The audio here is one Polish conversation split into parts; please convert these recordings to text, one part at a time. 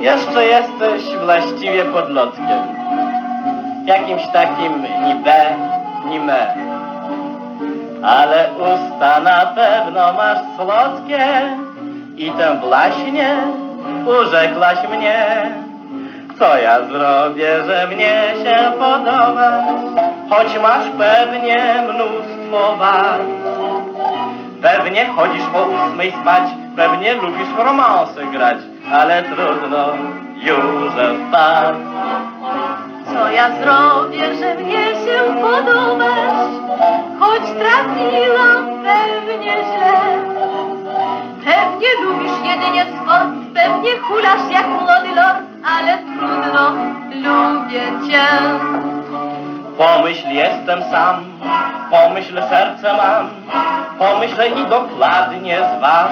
Jeszcze jesteś właściwie podlotkiem. Jakimś takim ni be, ni me. Ale usta na pewno masz słodkie i tę właśnie urzekłaś mnie. Co ja zrobię, że mnie się podobasz, choć masz pewnie mnóstwo wad. Pewnie chodzisz o ósmej spać, pewnie lubisz w romansy grać, ale trudno, już wpadł. Co ja zrobię, że mnie się podobasz, choć trafiłam pewnie źle. Pewnie lubisz jedynie sport, pewnie hulasz jak młody lord, ale trudno, lubię cię. Pomyśl, jestem sam, pomyśl, serce mam, pomyśl i dokładnie zważ,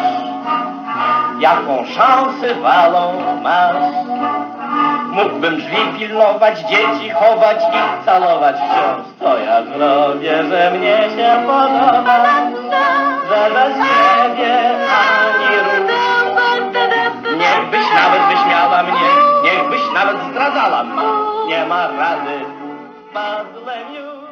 jaką szansę walą masz. Mógłbym drzwi pilnować, dzieci chować i calować wciąż. Co ja zrobię, że mnie się podoba, że bez ciebie ani rusz. Niechbyś nawet wyśmiała mnie, niechbyś nawet zdradzała mnie. Nie ma rady, Bartholomew.